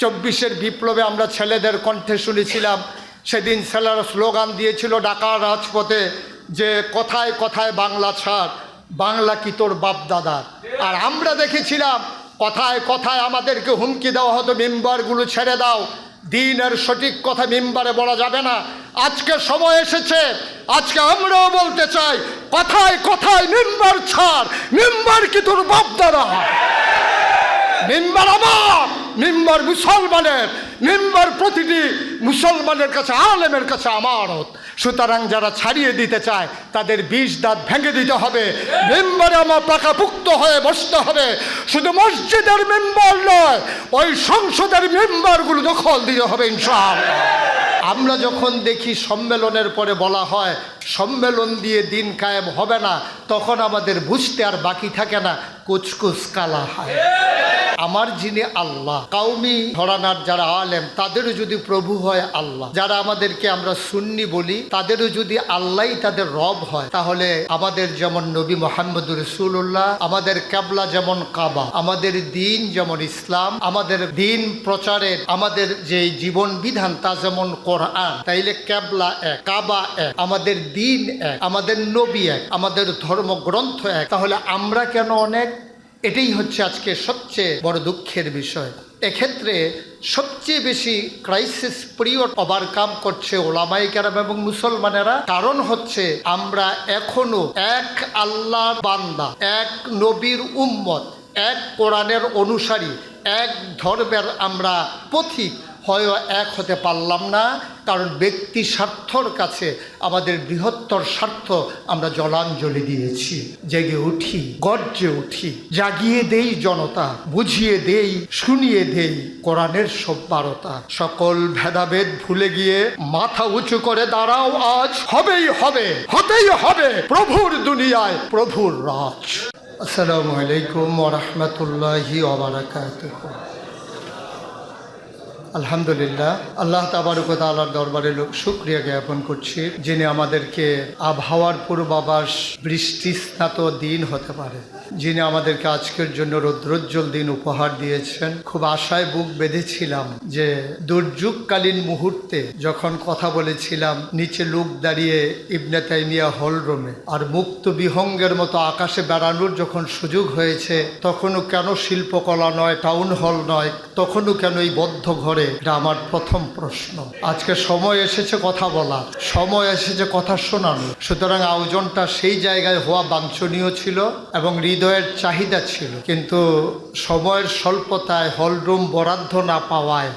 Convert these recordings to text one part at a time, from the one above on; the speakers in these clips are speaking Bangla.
চব্বিশের বিপ্লবে আমরা ছেলেদের কণ্ঠে শুনেছিলাম। সেদিন ছেলেরা স্লোগান দিয়েছিল ঢাকা রাজপথে যে কথায় কথায় বাংলা ছাড়, বাংলা কি তোর বাপদাদার আর আমরা দেখেছিলাম, কথায় কথায় আমাদেরকে হুমকি দেওয়া হতো, মেম্বারগুলো ছেড়ে দাও। দিনের সঠিক কথা মেম্বারে বলা যাবে না। আজকে সময় এসেছে, আজকে আমরাও বলতে চাই, কথায় কথায় মেম্বার ছাড়, মেম্বার কি তোর বাপদাদা মেম্বার আমার! মেম্বার মুসলমানের, মেম্বার প্রতিটি মুসলমানের কাছে, আলেমের কাছে আমারত সুতরাং যারা ছাড়িয়ে দিতে চায়, তাদের বিষ দাঁত ভেঙে দিতে হবে। মেম্বারে আমার পাকাপুক্ত হয়ে বসতে হবে। শুধু মসজিদের মেম্বার নয়, ওই সংসদের মেম্বারগুলো দখল দিতে হবে ইনশাআল্লাহ। আমরা যখন দেখি সম্মেলনের পরে বলা হয়, সম্মেলন দিয়ে দিন কায়েম হবে না, তখন আমাদের বুঝতে আর বাকি থাকে না, কুচকুচ কালা হয়। আমার যিনি আল্লাহ। কাউমি ধরানার যারা আলেম, তাদেরও যদি প্রভু হয় আল্লাহ। যারা আমাদেরকে আমরা সুন্নি বলি, তাদেরও যদি আল্লাহই তাদের রব হয়, তাহলে আমাদের যেমন নবী মোহাম্মদ রসুল্লাহ আমাদের কাবলা যেমন কাবা, আমাদের দিন যেমন ইসলাম, আমাদের দিন প্রচারের, আমাদের যে জীবন বিধান তা যেমন কোরআন, তাইলে ক্যাবলা এক, কাবা এক, আমাদের দিন এক, আমাদের নবী এক, আমাদের ধর্মগ্রন্থ এক। তাহলে আমরা কেন অনেক? এটাই হচ্ছে আজকে সবচেয়ে বড় দুঃখের বিষয়। এক্ষেত্রে সবচেয়ে বেশি ক্রাইসিস পিরিয়ড ওভারকাম করছে ওলামাই এবং মুসলমানেরা। কারণ হচ্ছে আমরা এখনও এক আল্লাহ বান্দা, এক নবীর উম্মত, এক কোরআনের অনুসারী, এক ধর্মের আমরা পথিক। হয় এক হতে পারলাম না, কারণ ব্যক্তি স্বার্থর কাছে আমাদের বৃহত্তর স্বার্থ আমরা জলাঞ্জলি দিয়েছি। জেগে উঠি, গর্জে উঠি, জাগিয়ে দেই জনতা, বুঝিয়ে দেই, শুনিয়ে দেই কোরআনের সভ্যারতা সকল ভেদাভেদ ভুলে গিয়ে মাথা উঁচু করে দাঁড়াও, আজ হবেই হবে, হতেই হবে প্রভুর দুনিয়ায় প্রভুর রাজ। আসসালামু আলাইকুম ওরহমতুল্লাহি ওবরাকাতুহ আলহামদুলিল্লাহ, আল্লাহ তাবারুকতালার দরবারে লোক শুক্রিয়া জ্ঞাপন করছি, যিনি আমাদেরকে আবহাওয়ার পূর্বাভাস বৃষ্টি স্নাত দিন হতে পারে। যিনি আমাদেরকে আজকের জন্য রৌদ্রোজ্জ্বল দিন উপহার দিয়েছেন। খুব আশায় বুক বেঁধেছিলাম যে দুর্যোগকালীন মুহূর্তে যখন কথা বলেছিলাম, নিচে লোক দাঁড়িয়ে ইবনে তাইমিয়া হল রুমে আর মুক্ত বিহঙ্গের মতো আকাশে বেড়ানোর যখন সুযোগ হয়েছে, তখনও কেন শিল্পকলা নয়, টাউন হল নয়, তখনও কেন এই বদ্ধ ঘরে? এটা আমার প্রথম প্রশ্ন। আজকে সময় এসেছে কথা বলা সময় এসেছে কথা শোনানো সুতরাং আয়োজনটা সেই জায়গায় হওয়া বাঞ্ছনীয় ছিল এবং হৃদয়ের চাহিদা ছিল, কিন্তু সময়ের স্বল্পতায় হলরুম বরাদ্দ না পাওয়ায়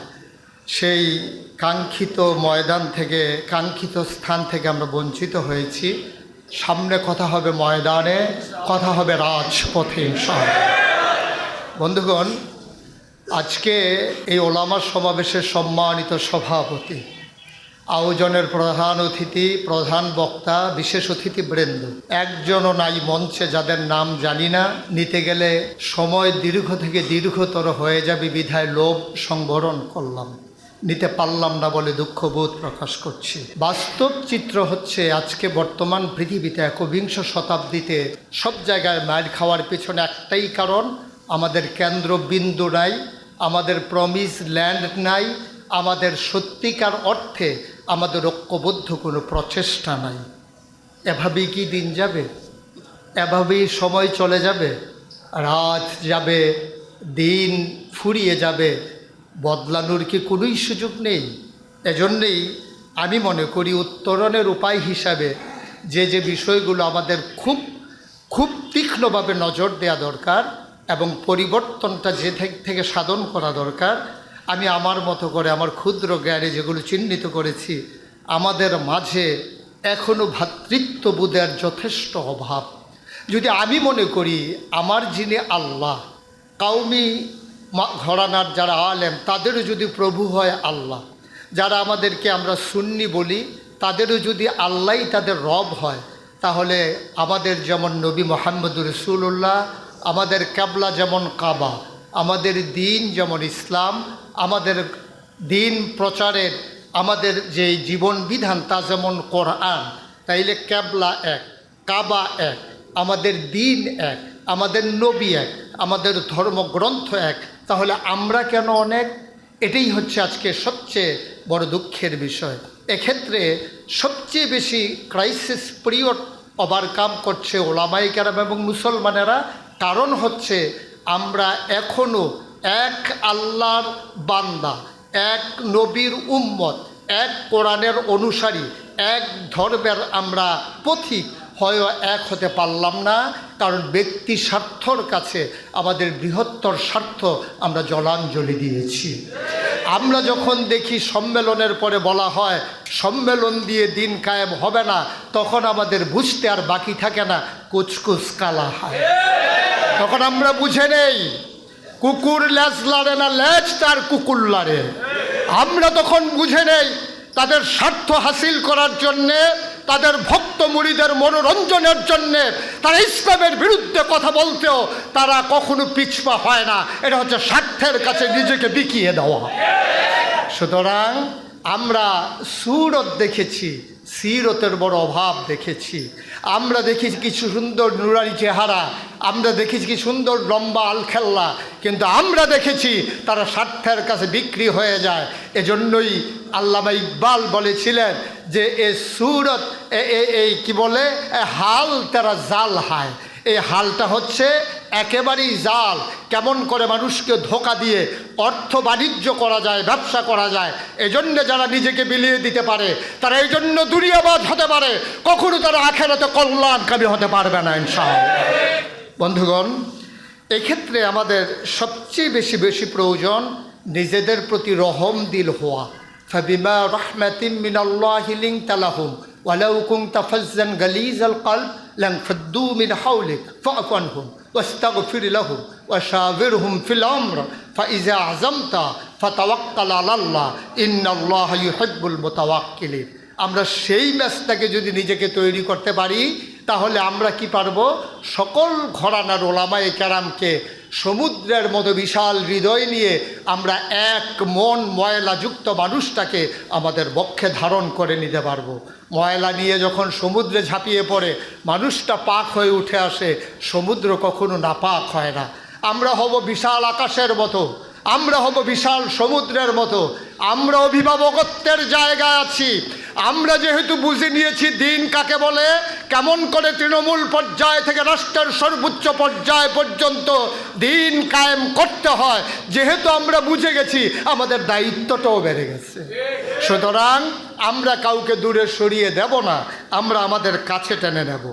সেই কাঙ্ক্ষিত ময়দান থেকে, কাঙ্ক্ষিত স্থান থেকে আমরা বঞ্চিত হয়েছি সামনে কথা হবে ময়দানে, কথা হবে রাজপথে, ইনশাআল্লাহ। বন্ধুগণ, আজকে এই ওলামা সমাবেশের সম্মানিত সভাপতি আয়োজনের প্রধান অতিথি, প্রধান বক্তা, বিশেষ অতিথি বৃন্দ। একজনও নাই মঞ্চে যাদের নাম জানি না। নিতে গেলে সময় দীর্ঘ থেকে দীর্ঘতর হয়ে যাবে বিধায় লোভ সংবরণ করলাম। নিতে পারলাম না বলে দুঃখবোধ প্রকাশ করছি। বাস্তব চিত্র হচ্ছে আজকে বর্তমান পৃথিবীতে একবিংশ শতাব্দীতে সব জায়গায় মায়ের খাওয়ার পেছনে একটাই কারণ, আমাদের কেন্দ্রবিন্দু নাই, আমাদের প্রমিস ল্যান্ড নাই, আমাদের সত্যিকার অর্থে আমাদের ঐক্যবদ্ধ কোনো প্রচেষ্টা নাই। এভাবেই কি দিন যাবে? এভাবেই সময় চলে যাবে? রাত যাবে, দিন ফুরিয়ে যাবে। বদলানোর কি কোনোই সুযোগ নেই? এজন্যেই আমি মনে করি উত্তরণের উপায় হিসাবে যে যে বিষয়গুলো আমাদের খুব খুব তীক্ষ্ণভাবে নজর দেওয়া দরকার এবং পরিবর্তনটা যে থেকে- সাধন করা দরকার আমি আমার মতো করে, আমার ক্ষুদ্র জ্ঞানে যেগুলো চিহ্নিত করেছি, আমাদের মাঝে এখনও ভ্রাতৃত্ববোধের যথেষ্ট অভাব। যদি আমি মনে করি, আমার যিনি আল্লাহ, কাউমি ঘরানার যারা আলেম, তাদেরও যদি প্রভু হয় আল্লাহ, যারা আমাদেরকে আমরা সুন্নি বলি, তাদেরও যদি আল্লাহই তাদের রব হয়, তাহলে আমাদের যেমন নবী মোহাম্মদ রসুল্লাহ আমাদের কাবলা যেমন কাবা, আমাদের দিন যেমন ইসলাম আমাদের দিন প্রচারের আমাদের যে জীবন বিধান তা যেমন কোরআন, তাইলে ক্যাবলা এক, কাবা এক, আমাদের দিন এক, আমাদের নবী এক, আমাদের ধর্মগ্রন্থ এক। তাহলে আমরা কেন অনেক? এটাই হচ্ছে আজকে সবচেয়ে বড় দুঃখের বিষয়। এক্ষেত্রে সবচেয়ে বেশি ক্রাইসিস পিরিয়ড ওভারকাম করছে ওলামাই কেরাম এবং মুসলমানেরা। কারণ হচ্ছে আমরা এখনও এক আল্লাহর বান্দা, এক নবীর উম্মত, এক কোরআনের অনুসারী, এক ধর্মের আমরা পথিক। হয় এক হতে পারলাম না, কারণ ব্যক্তি স্বার্থর কাছে আমাদের বৃহত্তর স্বার্থ আমরা জলাঞ্জলি দিয়েছি। আমরা যখন দেখি সম্মেলনের পরে বলা হয়, সম্মেলন দিয়ে দিন কায়েম হবে না, তখন আমাদের বুঝতে আর বাকি থাকে না, কুচকুচ কালা হয়। তখন আমরা বুঝে নেই। কুকুর ল্যাজ লাড়ে না ল্যাজ তার কুকুর লাড়ে। আমরা তখন বুঝে নেই তাদের স্বার্থ হাসিল করার জন্যে, তাদের ভক্ত মুড়িদের মনোরঞ্জনের জন্যে, তারা ইসলামের বিরুদ্ধে কথা বলতেও তারা কখনো পিছপা হয় না। এটা হচ্ছে স্বার্থের কাছে নিজেকে বিকিয়ে দেওয়া। সুতরাং আমরা সুরত দেখেছি সিরতের বড় অভাব দেখেছি। আমরা দেখেছি কিছু সুন্দর নুরানি চেহারা, আমরা দেখেছি কি সুন্দর লম্বা আল আলখেল্লা, কিন্তু আমরা দেখেছি তারা স্বার্থের কাছে বিক্রি হয়ে যায়। এজন্যই আল্লামা ইকবাল বলেছিলেন যে, এ সুরত এই কি বলে? হাল তারা জাল হায়। এই হালটা হচ্ছে একেবারেই জাল। কেমন করে মানুষকে ধোকা দিয়ে অর্থ বাণিজ্য করা যায়, ব্যবসা করা যায়, এজন্য যারা নিজেকে বিলিয়ে দিতে পারে, তারা এই জন্য দুনিয়াবাজ হতে পারে। কখনো তারা আখেরাতে কল্যাণকামী হতে পারবে না, ইনশাআল্লাহ। বন্ধুগণ, এক্ষেত্রে আমাদের সবচেয়ে বেশি বেশি প্রয়োজন নিজেদের প্রতি রহম দিল হওয়া। ফাবিমা রহমাতিম মিনাল্লাহি লিনতা লাহুম ওয়ালাউ কুনতা ফাজ্জান গালিজাল কলব লানফদ্দু মিন হাওলিক ফা'ফু আনহুম واستغفر لهم وشاورهم في الأمر فإذا عزمت فتوكل على الله إن الله يحب المتوكلين আমরা সেই ম্যাচটাকে যদি নিজেকে তৈরি করতে পারি তাহলে আমরা কি পারবো সকল ঘরানার ওলামায়ে কেরামকে সমুদ্রের মতো বিশাল হৃদয় নিয়ে আমরা এক মন ময়লাযুক্ত মানুষটাকে আমাদের বক্ষে ধারণ করে নিতে পারবো ময়লা নিয়ে যখন সমুদ্রে ঝাঁপিয়ে পড়ে, মানুষটা পাক হয়ে উঠে আসে, সমুদ্র কখনো নাপাক হয় না। আমরা হব বিশাল আকাশের মতো। আমরা হব বিশাল সমুদ্রের মতো। আমরা অভিভাবকত্বের জায়গায় আছি। আমরা যেহেতু বুঝে নিয়েছি দিন কাকে বলে, কেমন করে তৃণমূল পর্যায় থেকে রাষ্ট্রের সর্বোচ্চ পর্যায় পর্যন্ত দিন কায়েম করতে হয়, যেহেতু আমরা বুঝে গেছি আমাদের দায়িত্বটাও বেড়ে গেছে। সুতরাং আমরা কাউকে দূরে সরিয়ে দেব না, আমরা আমাদের কাছে টেনে নেব।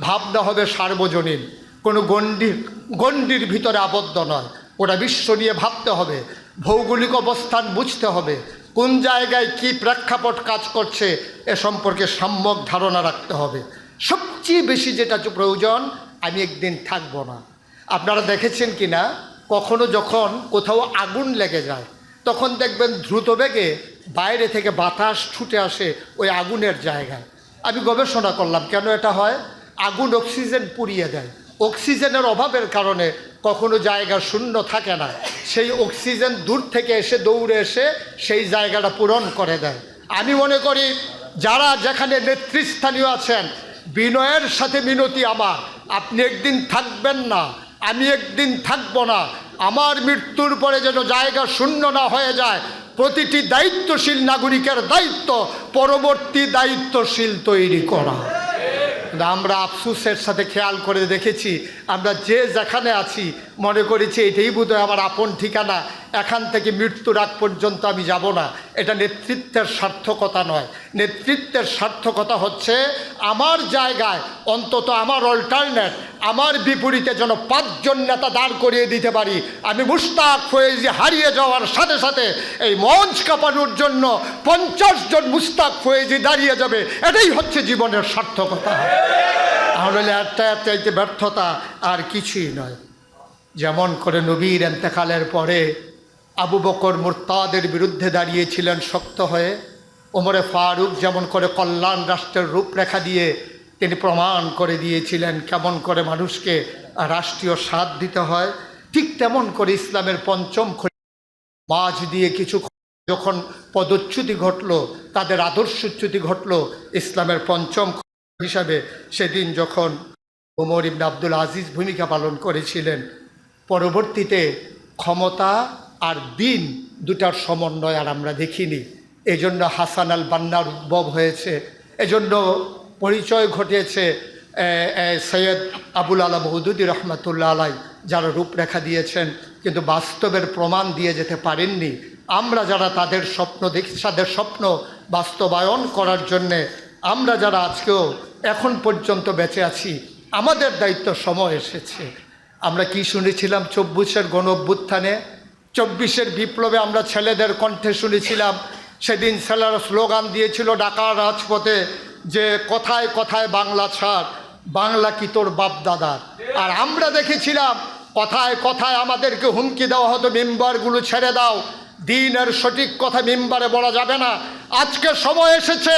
ভাবনা হবে সার্বজনীন, কোনো গণ্ডির গণ্ডির ভিতরে আবদ্ধ নয়। ওটা বিশ্ব নিয়ে ভাবতে হবে, ভৌগোলিক অবস্থান বুঝতে হবে, কোন জায়গায় কি প্রেক্ষাপট কাজ করছে এ সম্পর্কে সম্যক ধারণা রাখতে হবে। সবচেয়ে বেশি যেটা প্রয়োজন, আমি একদিন থাকব না। আপনারা দেখেছেন কি না কখনো যখন কোথাও আগুন লেগে যায়, তখন দেখবেন দ্রুত বেগে বাইরে থেকে বাতাস ছুটে আসে ওই আগুনের জায়গায়। আমি গবেষণা করলাম, কেন এটা হয়? আগুন অক্সিজেন পুড়িয়ে দেয়। অক্সিজেনের অভাবের কারণে কখনো জায়গা শূন্য থাকে না। সেই অক্সিজেন দূর থেকে এসে দৌড়ে এসে সেই জায়গাটা পূরণ করে দেয়। আমি মনে করি যারা যেখানে নেতৃস্থানীয় আছেন, বিনয়ের সাথে মিনতি আমার। আপনি একদিন থাকবেন না, আমি একদিন থাকব না। আমার মৃত্যুর পরে যেন জায়গা শূন্য না হয়ে যায়, প্রতিটি দায়িত্বশীল নাগরিকের দায়িত্ব, পরবর্তী দায়িত্বশীল তৈরি করা। আমরা আফসুসের সাথে খেয়াল করে দেখেছি, আমরা যে যেখানে আছি, মনে করেছি এটাই বোধহয় আমার আপন ঠিকানা। এখান থেকে মৃত্যুর আগ পর্যন্ত আমি যাব না। এটা নেতৃত্বের সার্থকতা নয়। নেতৃত্বের সার্থকতা হচ্ছে আমার জায়গায় অন্তত আমার অল্টারনেট আমার বিপরীতে যেন পাঁচজন নেতা দাঁড় করিয়ে দিতে পারি। আমি মুস্তাক ফয়েজি হারিয়ে যাওয়ার সাথে সাথে এই মঞ্চ কাঁপানোর জন্য পঞ্চাশ জন মুস্তাক ফয়েজি দাঁড়িয়ে যাবে। এটাই হচ্ছে জীবনের সার্থকতা। তাহলে একটা চাইতে ব্যর্থতা আর কিছুই নয়। যেমন করে নবীর এন্তেকালের পরে আবু বকর মুরতাদের বিরুদ্ধে দাঁড়িয়েছিলেন শক্ত হয়ে। ওমরে ফারুক যেমন করে কল্যাণ রাষ্ট্রের রূপরেখা দিয়ে তিনি প্রমাণ করে দিয়েছিলেন কেমন করে মানুষকে রাষ্ট্রীয় স্বাদ দিতে হয়। ঠিক তেমন করে ইসলামের পঞ্চম মাঝ দিয়ে কিছু যখন পদচ্যুতি ঘটলো, তাদের আদর্শচ্যুতি ঘটলো, ইসলামের পঞ্চম হিসাবে সেদিন যখন ওমর ইবনে আব্দুল আজিজ ভূমিকা পালন করেছিলেন, পরবর্তীতে ক্ষমতা আর দিন দুটার সমন্বয় আর আমরা দেখিনি। এজন্য হাসান আল বান্নার উদ্ভব হয়েছে। এজন্য পরিচয় ঘটিয়েছে সৈয়দ আবুল আলা মৌদুদি রহমতুল্লাহ আলাই, যারা রূপরেখা দিয়েছেন, কিন্তু বাস্তবের প্রমাণ দিয়ে যেতে পারেননি। আমরা যারা তাদের স্বপ্ন দেখি, তাদের স্বপ্ন বাস্তবায়ন করার জন্যে, আমরা যারা আজকেও এখন পর্যন্ত বেঁচে আছি, আমাদের দায়িত্ব সময় এসেছে। আমরা কি শুনেছিলাম, চব্বিশের গণ অভ্যুত্থানে চব্বিশের বিপ্লবে আমরা ছেলেদের কণ্ঠে শুনেছিলাম। সেদিন ছেলেরা স্লোগান দিয়েছিল ঢাকার রাজপথে যে কথায় কথায় বাংলা ছাড়, বাংলা কি তোর বাপ দাদার? আর আমরা দেখেছিলাম, কথায় কথায় আমাদেরকে হুমকি দেওয়া হতো, মেম্বারগুলো ছেড়ে দাও। দিনের সঠিক কথা মেম্বারে বলা যাবে না। আজকে সময় এসেছে,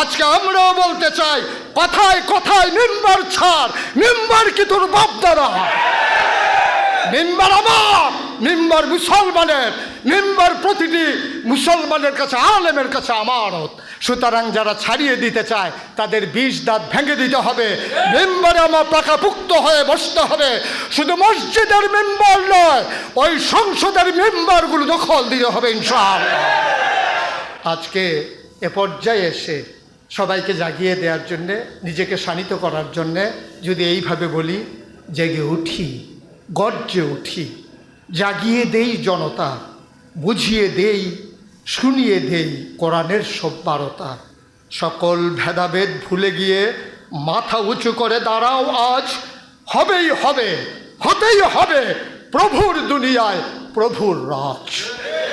আজকে আমরাও বলতে চাই, কথায় কথায় মেম্বার ছাড়, মেম্বার কি তোর বাপ দাদা? মেম্বার আমার! মেম্বার মুসলমানের, মেম্বার প্রতিটি মুসলমানের কাছে, আলেমের কাছে আমানত। সুতরাং যারা ছাড়িয়ে দিতে চায়, তাদের বিষ দাঁত ভেঙে দিতে হবে। মেম্বারে আমার পাকাপুক্ত হয়ে বসতে হবে। শুধু মসজিদের মেম্বার নয়, ওই সংসদের মেম্বারগুলো দখল দিতে হবে ইনশাআল্লাহ। আজকে এ পর্যায়ে এসে সবাইকে জাগিয়ে দেওয়ার জন্যে, নিজেকে শানিত করার জন্যে যদি এইভাবে বলি, জেগে উঠি, গর্জে উঠি। জাগিয়ে দেই জনতা, বুঝিয়ে দেই, শুনিয়ে দেই কোরআনের সভ্যারতা সকল ভেদাভেদ ভুলে গিয়ে মাথা উঁচু করে দাঁড়াও আজ। হবেই হবে, হতেই হবে প্রভুর দুনিয়ায় প্রভুর রাজ।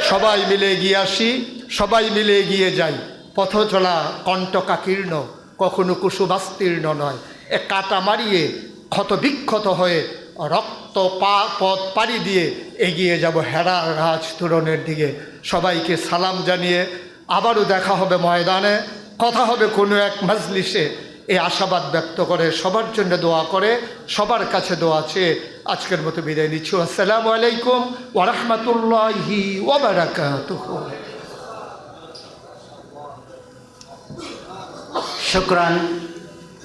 সবাই মিলে এগিয়ে আসি, সবাই মিলে এগিয়ে যাই। পথ চলা কণ্টকাকীর্ণ, কখনো কুসুবাস্তীর্ণ নয়। এ কাটা মারিয়ে ক্ষত বিক্ষত হয়ে রক্ত পা পথ পাড়ি দিয়ে এগিয়ে যাব হেরা রাজ তোরণের দিকে। সবাইকে সালাম জানিয়ে আবারও দেখা হবে ময়দানে। কথা হবে কোনো এক মজলিসে। এই আশাবাদ ব্যক্ত করে, সবার জন্য দোয়া করে, সবার কাছে দোয়া চেয়ে আজকের মতো বিদায় নিচ্ছি। আসসালামু আলাইকুম ওরহমতুল্লাহি ওবরাকাতুহ শুক্রান।